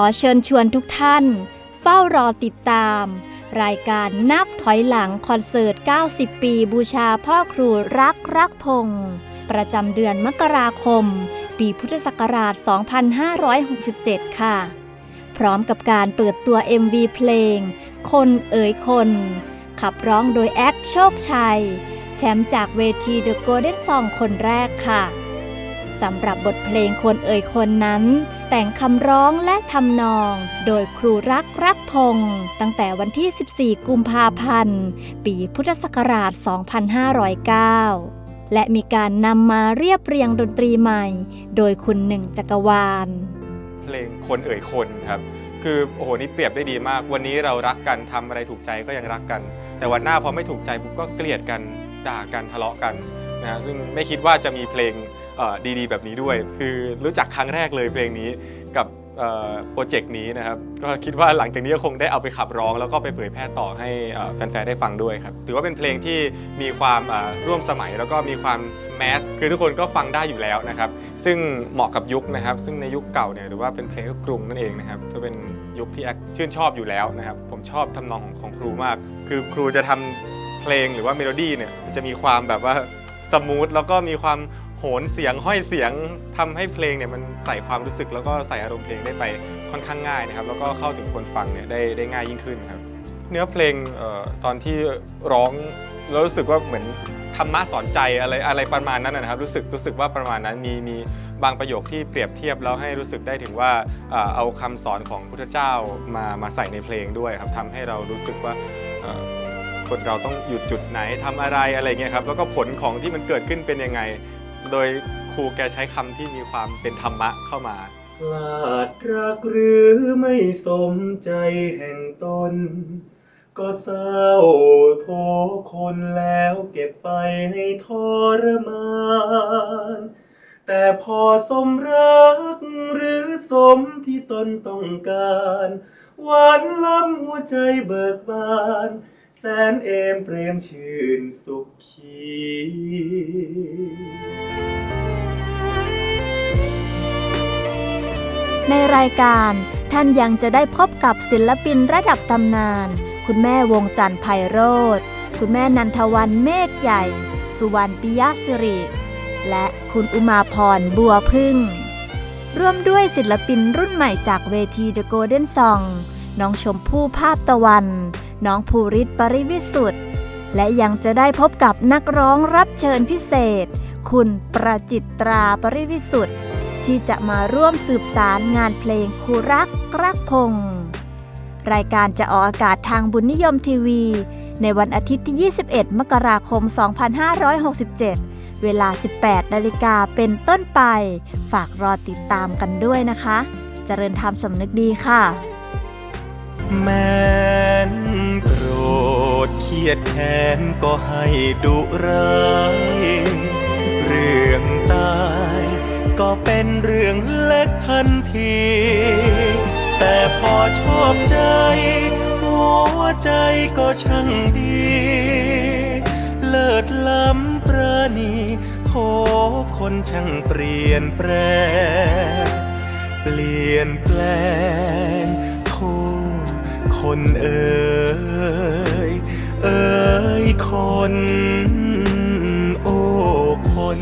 อเชิญชวนทุกท่าน เฝ้ารอติดตาม รายการนับถอยหลังคอนเสิร์ต 90 ปีบูชาพ่อครูรักรักพงศ์ประจำเดือนมกราคม ปีพุทธศักราช 2567 ค่ะ พร้อมกับการเปิดตัว MV เพลง คนเอ๋ยคน ขับร้องโดยแอคโชคชัย แชมป์จากเวที The Golden Song คนแรกค่ะสำหรับบทเพลงคนเอ่ยคนนั้น แต่งคำร้องและทำนอง โดยครูรักรักพงศ์ตั้งแต่วันที่ 14 กุมภาพันธ์ ปีพุทธศักราช 2509 และมีการนำมาเรียบเรียงดนตรีใหม่ โดยคุณหนึ่งจักรวาล เพลงคนเอ่ยคนครับ คือโอ้โหนี่เปรียบได้ดีมาก วันนี้เรารักกันทำอะไรถูกใจก็ยังรักกัน แต่วันหน้าพอไม่ถูกใจปุ๊บก็เกลียดกันด่ากันทะเลาะกันนะฮะซึ่งไม่คิดว่าจะมีเพลง ดีๆ แบบนี้ด้วย คือรู้จักครั้งแรกเลยเพลงนี้กับโปรเจกต์นี้นะครับ ก็คิดว่าหลังจากนี้ก็คงได้เอาไปขับร้อง แล้วก็ไปเผยแพร่ต่อให้แฟนๆ ได้ฟังด้วยครับ ถือว่าเป็นเพลงที่มีความร่วมสมัยแล้วก็มีความแมส คือทุกคนก็ฟังได้อยู่แล้วนะครับ ซึ่งเหมาะกับยุคนะครับ ซึ่งในยุคเก่าเนี่ยหรือว่าเป็นเพลงลูกกรุงนั่นเองนะครับ ก็เป็นยุคที่แอคชื่นชอบอยู่แล้วนะครับ ผมชอบทำนองของของครูมาก คือครูจะทำเพลงหรือว่าเมโลดี้เนี่ยจะมีความแบบว่าสมูทแล้วก็มีความ โหนเสียงห้อยเสียงทำให้เพลงเนี่ยมันใส่ความรู้สึกแล้วก็ใส่อารมณ์เพลงได้ไปค่อนข้างง่ายนะครับแล้วก็เข้าถึงคนฟังเนี่ยได้ได้ง่ายยิ่งขึ้นครับเนื้อเพลงเออตอนที่ร้องแล้วรู้สึกว่าเหมือนธรรมะสอนใจอะไรอะไรประมาณนั้นนะครับ รู้สึกรู้สึกว่าประมาณนั้นมีมีบางประโยคที่เปรียบเทียบแล้วให้รู้สึกได้ถึงว่าเอ่อเอาคำสอนของพุทธเจ้ามามาใส่ในเพลงด้วยครับทำให้เรารู้สึกว่าคนเราต้องหยุดจุดไหนทำอะไรอะไรเงี้ยครับแล้วก็ผลของที่มันเกิดขึ้นเป็นยังไง โดยครูแกใช้คำที่มีความเป็นธรรมะเข้ามา พลาดรักหรือไม่สมใจแห่งตน ก็เศร้าโทคนแล้วเก็บไปให้ทรมาน แต่พอสมรักหรือสมที่ตนต้องการ หวานล้ำหัวใจเบิกบาน แสนเอมเปรมชื่นสุขีในรายการท่านยังจะได้พบกับศิลปินระดับตำนาน คุณแม่วงจันทร์ไพโรธคุณแม่นันทวันเมฆใหญ่ สุวรรณปิยะสิริ และคุณอุมาพรบัวพึ่ง ร่วมด้วยศิลปินรุ่นใหม่จากเวที The Golden Song น้องชมพู่ภาพตะวัน น้องภูริศปริวิสุทธ์และยังจะได้พบกับนักร้องรับเชิญพิเศษ คุณประจิตราปริวิสุทธ์ที่จะมาร่วมสืบสารงานเพลงคูรักรักพงศ์รายการจะออกอากาศทางบุญนิยมทีวี ในวันอาทิตย์ที่ 21 มกราคม 2567 เวลา 18 นาฬิกาเป็นต้นไป ฝากรอติดตามกันด้วยนะคะ เจริญธรรมสำนึกดีค่ะ แมน ครียดแค้นก็ให้ดุร้ายเรื่องตาย ก็เป็นเรื่องเล็กทันที แต่พอชอบใจ หัวใจก็ช่างดี เลิศล้ำประณีโทคนช่างเปลี่ยนแปลงเปลี่ยนแปลงโทคนเอ่ยเอ่ย คน โอ้คน